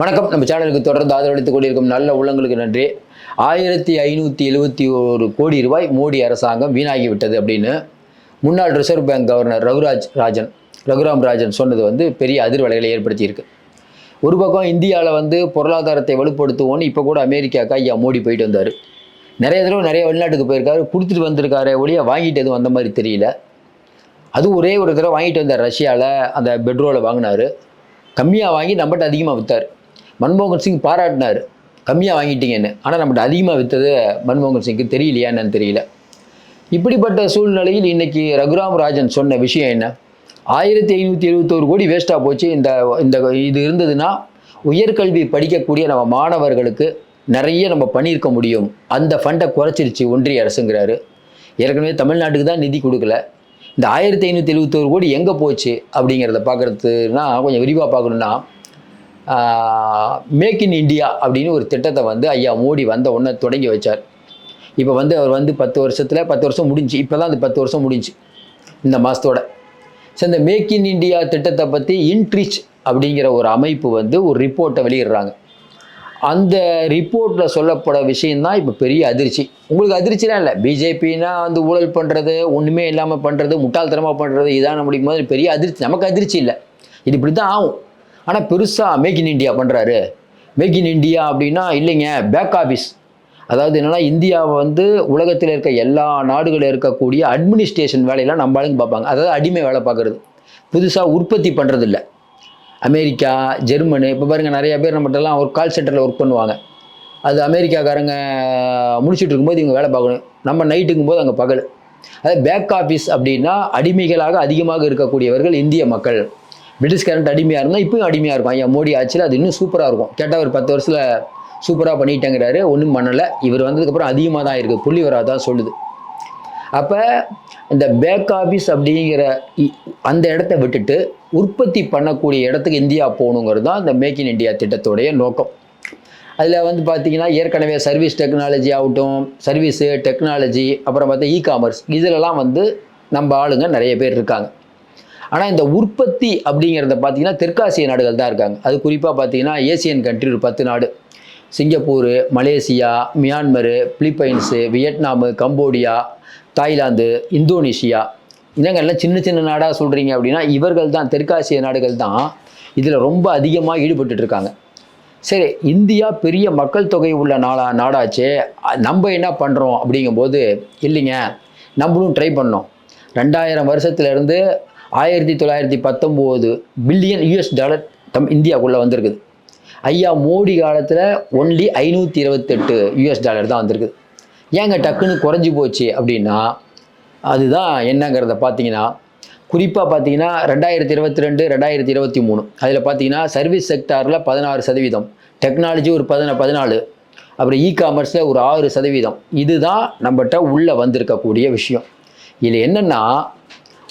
வணக்கம். நம்ம சேனலுக்கு தொடர்ந்து ஆதரவளித்துக் கொண்டிருக்கும் நல்ல உள்ளங்களுக்கு நன்றி. ஆயிரத்தி ஐநூற்றி எழுபத்தி ஒரு கோடி ரூபாய் மோடி அரசாங்கம் வீணாகி விட்டது அப்படின்னு முன்னாள் reserve bank governor Raghuraj Rajan Raghuram Rajan சொன்னது வந்து பெரிய அதிர்வலைகளை ஏற்படுத்தியிருக்கு. ஒரு பக்கம் இந்தியாவில் வந்து பொருளாதாரத்தை வலுப்படுத்துவோன்னு இப்போ கூட அமெரிக்காக்கா ஐயா மோடி போயிட்டு வந்தார். நிறைய தடவை நிறைய வெளிநாட்டுக்கு போயிருக்காரு கொடுத்துட்டு வந்திருக்காரு ஒழிய வாங்கிட்டு எதுவும் வந்த மாதிரி தெரியல. அதுவும் ஒரே ஒரு தடவை வாங்கிட்டு வந்தார் ரஷ்யாவில் அந்த பெட்ரோலை வாங்கினாரு. கம்மியாக வாங்கி நம்மகிட்ட அதிகமாக விற்றார் மன்மோகன் சிங் பாராட்டினார். கம்மியாக வாங்கிட்டீங்கன்னு. ஆனால் நம்மகிட்ட அதிகமாக விற்றது மன்மோகன் சிங்க்கு தெரியலையா என்னன்னு தெரியல. இப்படிப்பட்ட சூழ்நிலையில் இன்றைக்கி ரகுராம் ராஜன் சொன்ன விஷயம் என்ன? ஆயிரத்தி ஐநூற்றி எழுபத்தோரு கோடி வேஸ்ட்டாக போச்சு. இந்த இந்த இது இருந்ததுன்னா உயர்கல்வி படிக்கக்கூடிய நம்ம மாணவர்களுக்கு நிறைய நம்ம பண்ணியிருக்க முடியும். அந்த ஃபண்டை குறைச்சிருச்சு ஒன்றிய அரசுங்கிறாரு. ஏற்கனவே தமிழ்நாட்டுக்கு தான் நிதி கொடுக்கல. இந்த ஆயிரத்தி ஐநூற்றி எழுபத்தோரு கோடி எங்கே போச்சு அப்படிங்கிறத பார்க்குறதுனா கொஞ்சம் விரிவாக பார்க்கணுன்னா மேக் இன் இண்டியா அப்படின்னு ஒரு திட்டத்தை வந்து ஐயா மோடி வந்த உடனே தொடங்கி வச்சார். இப்போ வந்து அவர் வந்து பத்து வருஷத்தில் பத்து வருஷம் முடிஞ்சு இப்போ தான் அந்த பத்து வருஷம் முடிஞ்சு இந்த மாதத்தோட ஸோ இந்த மேக் இன் இந்தியா திட்டத்தை பற்றி இன்ட்ரிச் அப்படிங்கிற ஒரு அமைப்பு வந்து ஒரு ரிப்போர்ட்டை வெளியிடுறாங்க. அந்த ரிப்போர்ட்டில் சொல்லப்பட விஷயந்தான் இப்போ பெரிய அதிர்ச்சி. உங்களுக்கு அதிர்ச்சிலாம் இல்லை பிஜேபின்னா வந்து ஊழல் பண்ணுறது ஒன்றுமே இல்லாமல் பண்ணுறது முட்டாள்தனமாக பண்ணுறது இதான் முடிக்கும் போது பெரிய அதிர்ச்சி. நமக்கு அதிர்ச்சி இல்லை. இது இப்படி தான் ஆகும். ஆனால் பெருசாக மேக் இன் இண்டியா பண்ணுறாரு மேக் இன் இண்டியா அப்படின்னா இல்லைங்க பேக் ஆஃபீஸ் அதாவது என்னென்னா இந்தியாவை வந்து உலகத்தில் இருக்க எல்லா நாடுகளில் இருக்கக்கூடிய அட்மினிஸ்ட்ரேஷன் வேலையெல்லாம் நம்ம ஆளுங்க பார்ப்பாங்க. அதாவது அடிமை வேலை பார்க்குறது. புதுசாக உற்பத்தி பண்ணுறதில்ல அமெரிக்கா ஜெர்மனி இப்போ பாருங்கள் நிறைய பேர் நம்மகிட்டலாம் ஒரு கால் சென்டரில் ஒர்க் பண்ணுவாங்க. அது அமெரிக்காக்காரங்க முடிச்சுட்டு இருக்கும்போது இவங்க வேலை பார்க்கணும். நம்ம நைட்டுங்கும் போது அங்கே பகல். அதாவது பேக் ஆஃபீஸ் அப்படின்னா அடிமைகளாக அதிகமாக இருக்கக்கூடியவர்கள் இந்திய மக்கள். பிரிட்டிஷ்காரன்ட்டு அடிமையாக இருந்தால் இப்பயும் அடிமையாக இருக்கும். ஐயா மோடி ஆட்சியில் அது இன்னும் சூப்பராக இருக்கும். கேட்டால் ஒரு பத்து வருஷத்தில் சூப்பராக பண்ணிட்டேங்கிறாரு. ஒன்றும் பண்ணலை. இவர் வந்ததுக்கப்புறம் அதிகமாக தான் இருக்குது புள்ளிவராக தான் சொல்லுது. அப்போ இந்த பேக் ஆஃபீஸ் அப்படிங்கிற இ- அந்த இடத்த விட்டுட்டு உற்பத்தி பண்ணக்கூடிய இடத்துக்கு இந்தியா போகணுங்கிறது தான் இந்த மேக் இன் இந்தியா திட்டத்துடைய நோக்கம். அதில் வந்து பார்த்திங்கன்னா ஏற்கனவே சர்வீஸ் டெக்னாலஜி ஆகட்டும் சர்வீஸு டெக்னாலஜி அப்புறம் பார்த்தா இ காமர்ஸ் இதிலெல்லாம் வந்து நம்ம ஆளுங்க நிறைய பேர் இருக்காங்க. ஆனால் இந்த உற்பத்தி அப்படிங்கிறத பார்த்தீங்கன்னா தெற்காசிய நாடுகள் தான் இருக்காங்க. அது குறிப்பாக பார்த்தீங்கன்னா ஏசியன் கண்ட்ரி ஒரு பத்து நாடு. Singapore Malaysia Myanmar Philippines Vietnam Cambodia Thailand Indonesia. என்னங்க எல்லாம் சின்ன சின்ன நாடாக சொல்கிறீங்க அப்படின்னா இவர்கள் தான் தெற்காசிய நாடுகள் தான் இதில் ரொம்ப அதிகமாக ஈடுபட்டுட்டு இருக்காங்க. சரி இந்தியா பெரிய மக்கள் தொகை உள்ள நாடா நாடாச்சே நம்ம என்ன பண்ணுறோம் அப்படிங்கும்போது இல்லைங்க நம்மளும் ட்ரை பண்ணோம். ரெண்டாயிரம் வருஷத்துலேருந்து ஆயிரத்தி தொள்ளாயிரத்தி பத்தொம்போது பில்லியன் யூஎஸ் டாலர் தம் இந்தியாவுக்குள்ளே வந்திருக்குது. ஐயா மோடி காலத்தில் ஒன்லி ஐநூற்றி இருபத்தெட்டு யூஎஸ் டாலர் தான் வந்திருக்குது. ஏங்க டக்குன்னு குறைஞ்சி போச்சு அப்படின்னா அதுதான் என்னங்கிறத பார்த்தீங்கன்னா குறிப்பாக பார்த்தீங்கன்னா ரெண்டாயிரத்தி இருபத்தி ரெண்டு ரெண்டாயிரத்தி இருபத்தி மூணு. அதில் பார்த்தீங்கன்னா சர்வீஸ் செக்டாரில் பதினாறு சதவீதம் டெக்னாலஜி ஒரு பதின பதினாலு அப்புறம் இ காமர்ஸில் ஒரு ஆறு சதவீதம். இதுதான் நம்மகிட்ட உள்ளே வந்திருக்கக்கூடிய விஷயம். இதில் என்னென்னா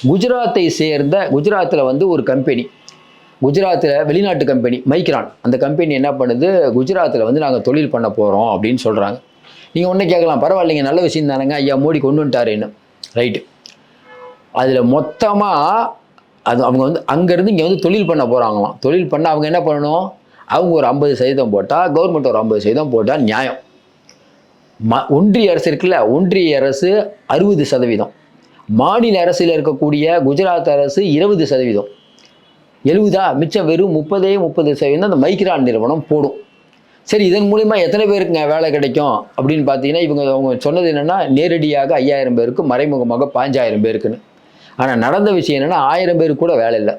குஜராத்தை சேர்ந்த குஜராத்தில் வந்து ஒரு கம்பெனி குஜராத்தில் வெளிநாட்டு கம்பெனி மைக்ரான் அந்த கம்பெனி என்ன பண்ணுது? குஜராத்தில் வந்து நாங்கள் தொழில் பண்ண போகிறோம் அப்படின்னு சொல்கிறாங்க நீங்கள் ஒன்றே கேட்கலாம் பரவாயில்லைங்க நல்ல விஷயம் தானேங்க ஐயா மோடி கொண்டு வந்துட்டாருன்னு. ரைட்டு அதில் மொத்தமாக அது அவங்க வந்து அங்கேருந்து இங்கே வந்து தொழில் பண்ண போகிறாங்களாம் தொழில் பண்ண அவங்க என்ன பண்ணணும்? அவங்க ஒரு ஐம்பது சதவீதம் போட்டால் கவர்மெண்ட் ஒரு ஐம்பது சதவீதம் போட்டால் நியாயம். ம ஒன்றிய அரசு இருக்குல்ல ஒன்றிய அரசு அறுபது சதவீதம். மாநில அரசில் இருக்கக்கூடிய குஜராத் அரசு இருபது சதவீதம். எழுபதா? மிச்சம் வெறும் முப்பதே முப்பது சதவீதம் அந்த மைக்ரான் நிறுவனம் போடும். சரி இதன் மூலிமா எத்தனை பேருக்குங்க வேலை கிடைக்கும்? அப்படின்னு பார்த்தீங்கன்னா இவங்க அவங்க சொன்னது என்னென்னா நேரடியாக ஐயாயிரம் பேருக்கு மறைமுகமாக பாஞ்சாயிரம் பேருக்குன்னு. ஆனால் நடந்த விஷயம் என்னென்னா ஆயிரம் பேருக்கு கூட வேலை இல்லை.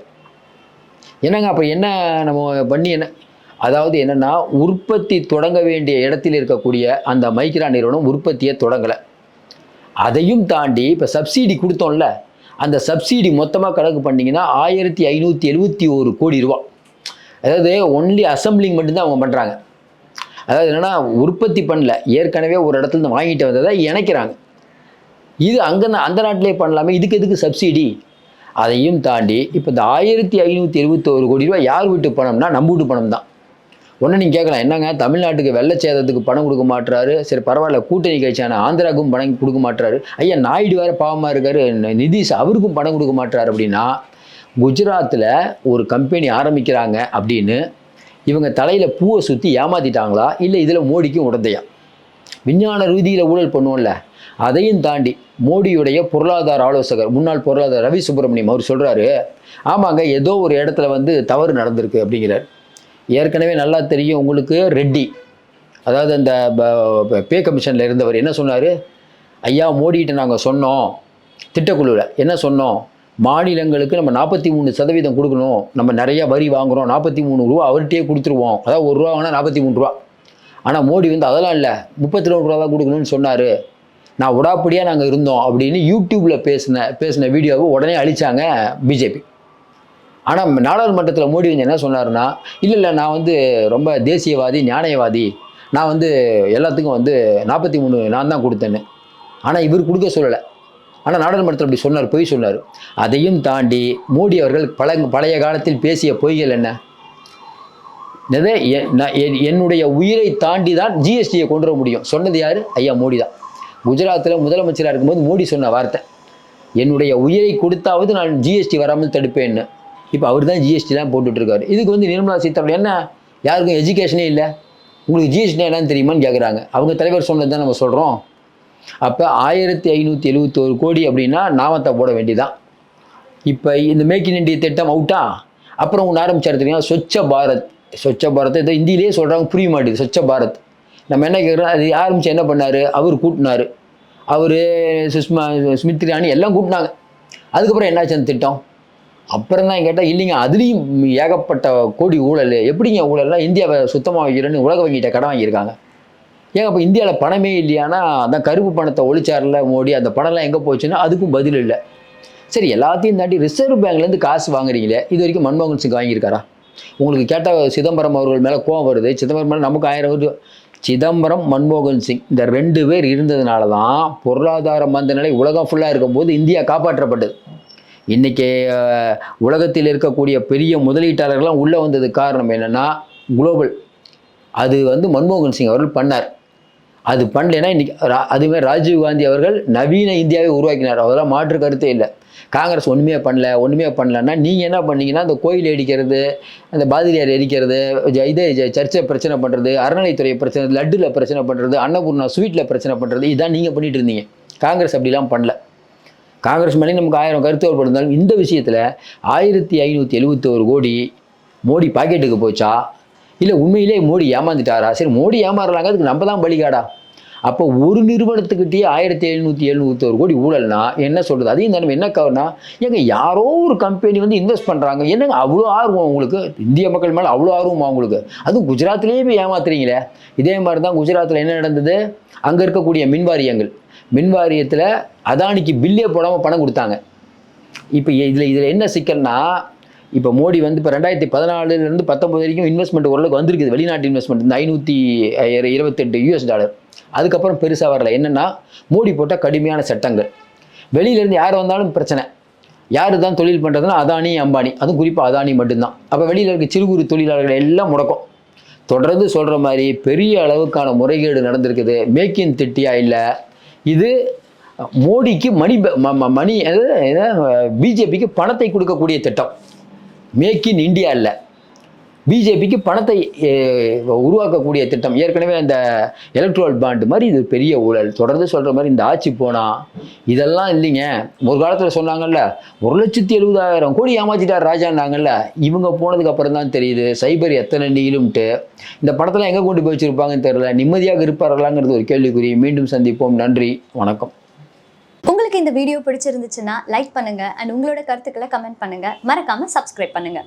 என்னங்க அப்போ என்ன நம்ம பண்ணி என்ன? அதாவது என்னென்னா உற்பத்தி தொடங்க வேண்டிய இடத்தில் இருக்கக்கூடிய அந்த மைக்ரா நிறுவனம் உற்பத்தியை தொடங்கலை. அதையும் தாண்டி இப்போ சப்சிடி கொடுத்தோம்ல அந்த சப்சிடி மொத்தமாக கணக்கு பண்ணிங்கன்னா ஆயிரத்தி ஐநூற்றி எழுபத்தி ஒரு கோடி ரூபா. அதாவது ஒன்லி அசம்பிளிங் மட்டும்தான் அவங்க பண்ணுறாங்க அதாவது என்னென்னா உற்பத்தி பண்ணல. ஏற்கனவே ஒரு இடத்துல இருந்து வாங்கிட்டு வந்ததை இணைக்கிறாங்க. இது அங்கே அந்த நாட்டிலே பண்ணலாமே இதுக்கு எதுக்கு சப்சிடி அதையும் தாண்டி இப்போ இந்த ஆயிரத்தி ஐநூற்றி எழுபத்தோரு கோடி ரூபாய் யார் வீட்டு பணம்னா நம்ம வீட்டு பணம் தான் ஒன்று நீங்கள் கேட்கலாம். என்னங்க? தமிழ்நாட்டுக்கு வெள்ளச்சேதத்துக்கு பணம் கொடுக்க மாட்டுறாரு சரி பரவாயில்ல. கூட்டணி கட்சியான ஆந்திராவுக்கும் பணம் கொடுக்க மாட்டுறாரு ஐயா நாயுடு வேறு பாவமாக இருக்காரு. நிதிஷ் அவருக்கும் பணம் கொடுக்க மாட்டுறாரு அப்படின்னா குஜராத்தில் ஒரு கம்பெனி ஆரம்பிக்கிறாங்க அப்படின்னு இவங்க தலையில் பூவை சுற்றி ஏமாத்திட்டாங்களா? இல்லை இதில் மோடிக்கும் உடந்தையா? விஞ்ஞான ரீதியில் ஊழல் பண்ணுவோம்ல. அதையும் தாண்டி மோடியுடைய பொருளாதார ஆலோசகர் முன்னாள் பொருளாதார ரவி சுப்பிரமணியம் அவர் சொல்கிறாரு ஆமாங்க ஏதோ ஒரு இடத்துல வந்து தவறு நடந்திருக்கு அப்படிங்கிறார். ஏற்கனவே நல்லா தெரியும் உங்களுக்கு ரெட்டி. அதாவது அந்த ப- பே கமிஷனில் இருந்தவர் என்ன சொன்னார்? ஐயா மோடிகிட்ட நாங்கள் சொன்னோம் திட்டக்குழுவில் என்ன சொன்னோம்? மாநிலங்களுக்கு நம்ம நாற்பத்தி மூணு சதவீதம் கொடுக்கணும். நம்ம நிறையா வரி வாங்குறோம் நாற்பத்தி மூணு ரூபா அவர்கிட்டயே கொடுத்துருவோம். அதாவது ஒரு ரூபா வாங்கினா நாற்பத்தி மூணு ரூபா. ஆனால் மோடி வந்து அதெல்லாம் இல்லை. முப்பத்தி ரெண்டு ரூபா தான் கொடுக்கணும்னு சொன்னார். நான் உடாப்படியாக நாங்கள் இருந்தோம் அப்படின்னு யூடியூப்பில் பேசின பேசின வீடியோவை உடனே அழிச்சாங்க பிஜேபி. ஆனால் நாடாளுமன்றத்தில் மோடி வந்து என்ன சொன்னார்னா இல்லை இல்லை நான் வந்து ரொம்ப தேசியவாதி நியாயவாதி நான் வந்து எல்லாத்துக்கும் வந்து நாற்பத்தி மூணு நான் தான் கொடுத்தேன்னு. ஆனால் இவர் கொடுக்க சொல்லலை. ஆனால் நாடாளுமன்றத்தில் அப்படி சொன்னார் பொய் சொன்னார். அதையும் தாண்டி மோடி அவர்கள் பல பழைய காலத்தில் பேசிய பொய்கள் என்ன? என்னது? என்- என்னுடைய உயிரை தாண்டி தான் ஜிஎஸ்டியை கொண்டு வர முடியும். சொன்னது யார்? ஐயா மோடி தான். குஜராத்தில் முதலமைச்சராக இருக்கும்போது மோடி சொன்ன வார்த்தை என்னுடைய உயிரை கொடுத்தாவது நான் ஜிஎஸ்டி வராமல் தடுப்பேன்னு. இப்போ அவர் தான் ஜிஎஸ்டிலாம் போட்டுட்ருக்காரு. இதுக்கு வந்து நிர்மலா சீதாராமன் என்ன? யாருக்கும் எஜுகேஷனே இல்லை. உங்களுக்கு ஜிஎஸ்டி என்னன்னு தெரியுமான்னு கேட்குறாங்க அவங்க தலைவர் சொன்னது தான் நம்ம சொல்கிறோம் அப்போ ஆயிரத்தி ஐநூற்றி எழுபத்தோரு கோடி அப்படின்னா நாமத்தை போட வேண்டியதான் இப்போ இந்த மேக் இன் இண்டியா திட்டம் அவுட்டா அப்புறம் ஒன்று ஆரம்பிச்சாரு தெரியுமா? ஸ்வச்ச பாரத். ஸ்வச்ச பாரத். இதை இந்தியிலே சொல்கிறாங்க புரிய மாட்டேங்குது. ஸ்வச்ச பாரத். நம்ம என்ன கேட்குறோம் அது ஆரம்பித்து என்ன பண்ணார்? அவர் கூட்டினாரு. அவர் சுஷ்மா ஸ்மித்ரானி எல்லாம் கூட்டினாங்க. அதுக்கப்புறம் என்னாச்சு அந்த திட்டம்? அப்புறம் தான் கேட்டால் இல்லைங்க அதுலேயும் ஏகப்பட்ட கோடி ஊழல். எப்படிங்க ஊழல்லாம் இந்தியாவை சுத்தமாக வைக்கிறேன்னு உலக வங்கிகிட்ட கடன் வாங்கியிருக்காங்க? ஏங்க அப்போ இந்தியாவில் பணமே இல்லையானா அதான் கருப்பு பணத்தை ஒழிச்சாரில் மோடி அந்த பணம்லாம் எங்கே போச்சுன்னா அதுக்கும் பதில் இல்லை. சரி எல்லாத்தையும் தாண்டி ரிசர்வ் பேங்க்லேருந்து காசு வாங்குறீங்களே இது வரைக்கும் மன்மோகன் சிங் வாங்கியிருக்காரா? உங்களுக்கு கேட்டால் சிதம்பரம் அவர்கள் மேலே கோவம் வருது. சிதம்பரம் மேலே நமக்கு ஆயிரம் வருது. சிதம்பரம் மன்மோகன் சிங் இந்த ரெண்டு பேர் இருந்ததுனால தான் பொருளாதார மந்த நிலை உலகம் ஃபுல்லாக இருக்கும்போது இந்தியா காப்பாற்றப்பட்டது. இன்றைக்கி உலகத்தில் இருக்கக்கூடிய பெரிய முதலீட்டாளர்கள்லாம் உள்ளே வந்ததுக்கு காரணம் என்னென்னா குளோபல். அது வந்து மன்மோகன் சிங் அவர்கள் பண்ணார். அது பண்ணலைன்னா இன்றைக்கி ரா அதுமாதிரி ராஜீவ் காந்தி அவர்கள் நவீன இந்தியாவை உருவாக்கினார். அதெல்லாம் மாற்று கருத்தே இல்லை. காங்கிரஸ் ஒன்றுமே பண்ணல ஒன்றுமே பண்ணலன்னா நீங்கள் என்ன பண்ணீங்கன்னா அந்த கோயில் அடிக்கிறது அந்த பாதிரியார் எரிக்கிறது ஜ- இதே ஜ- சர்ச்சை பிரச்சனை பண்ணுறது அறநிலைத்துறை பிரச்சனை லட்டில் பிரச்சனை பண்ணுறது அன்னபூர்ணா ஸ்வீட்டில் பிரச்சனை பண்ணுறது இதான் நீங்கள் பண்ணிகிட்டு இருந்தீங்க. காங்கிரஸ் அப்படிலாம் பண்ணல. காங்கிரஸ் மேலே நமக்கு ஆயிரம் கருத்து வேறுபட்டிருந்தாலும் இந்த விஷயத்தில் ஆயிரத்தி ஐநூற்றி எழுபத்தோரு கோடி மோடி பாக்கெட்டுக்கு போச்சா? இல்லை உண்மையிலே மோடி ஏமாந்துட்டாரா? சரி மோடி ஏமாறலாங்க அதுக்கு நம்ம தான் பலிகாடா? அப்போ ஒரு நிறுவனத்துக்கிட்டேயே ஆயிரத்தி எழுநூற்றி எழுநூத்தோரு கோடி ஊழல்னா என்ன சொல்கிறது அதையும் தானே என்ன கவர்னா எங்கள் யாரோ ஒரு கம்பெனி வந்து இன்வெஸ்ட் பண்ணுறாங்க என்னங்க அவ்வளோ ஆர்வம் உங்களுக்கு? இந்திய மக்கள் மேலே அவ்வளோ ஆர்வமா உங்களுக்கு? அதுவும் குஜராத்லேயே போய் ஏமாத்துறீங்களே? இதே மாதிரி தான் குஜராத்தில் என்ன நடந்தது? அங்கே இருக்கக்கூடிய மின் வாரியங்கள் மின் வாரியத்தில் அதானிக்கு பில்லே போடாமல் பணம் கொடுத்தாங்க. இப்போ இதில் இதில் என்ன சிக்கல்னா இப்போ மோடி வந்து இப்போ ரெண்டாயிரத்தி பதினாலுலேருந்து பத்தொம்பது வரைக்கும் இன்வெஸ்ட்மெண்ட் ஓரளவுக்கு வந்திருக்குது. வெளிநாட்டு இன்வெஸ்ட்மெண்ட் இந்த ஐநூற்றி இருபத்தெட்டு யூஎஸ் டாலர் அதுக்கப்புறம் பெருசாக வரல. என்னென்னா மோடி போட்ட கடுமையான சட்டங்கள். வெளியிலேருந்து யார் வந்தாலும் பிரச்சனை. யார் தான் தொழில் பண்ணுறதுன்னா அதானி அம்பானி. அதுவும் குறிப்பாக அதானி மட்டும்தான். அப்போ வெளியில் இருக்க சிறு குறு தொழிலாளர்கள் எல்லாம் முடக்கும். தொடர்ந்து சொல்கிற மாதிரி பெரிய அளவுக்கான முறைகேடு நடந்திருக்குது. மேக்கின் திட்டியா இல்லை. இது மோடிக்கு மணி ம- ம- மணி பிஜேபிக்கு பணத்தை கொடுக்கக்கூடிய திட்டம். மேக் இன் இந்தியா இல்லை. பிஜேபிக்கு பணத்தை உருவாக்கக்கூடிய திட்டம். ஏற்கனவே அந்த எலக்ட்ரல் பாண்ட் மாதிரி இது பெரிய ஊழல். தொடர்ந்து சொல்கிற மாதிரி இந்த ஆட்சி போனால் இதெல்லாம் இல்லைங்க. ஒரு காலத்தில் சொன்னாங்கல்ல ஒரு லட்சத்தி எழுபதாயிரம் கோடி ஏமாற்றிட்டார் ராஜான்னாங்கல்ல. இவங்க போனதுக்கு அப்புறம் தான் தெரியுது சைபர் எத்தனை நீளும்ட்டு இந்த படத்தெல்லாம் எங்கே கொண்டு போய் வச்சுருப்பாங்கன்னு தெரியல. நிம்மதியாக இருப்பார்களாங்கிறது ஒரு கேள்விக்குறி. மீண்டும் சந்திப்போம். நன்றி. வணக்கம். உங்களுக்கு இந்த வீடியோ பிடிச்சிருந்துச்சுன்னா லைக் பண்ணுங்க. அண்ட் உங்களோட கருத்துக்களை கமெண்ட் பண்ணுங்க. மறக்காம சப்ஸ்கிரைப் பண்ணுங்க.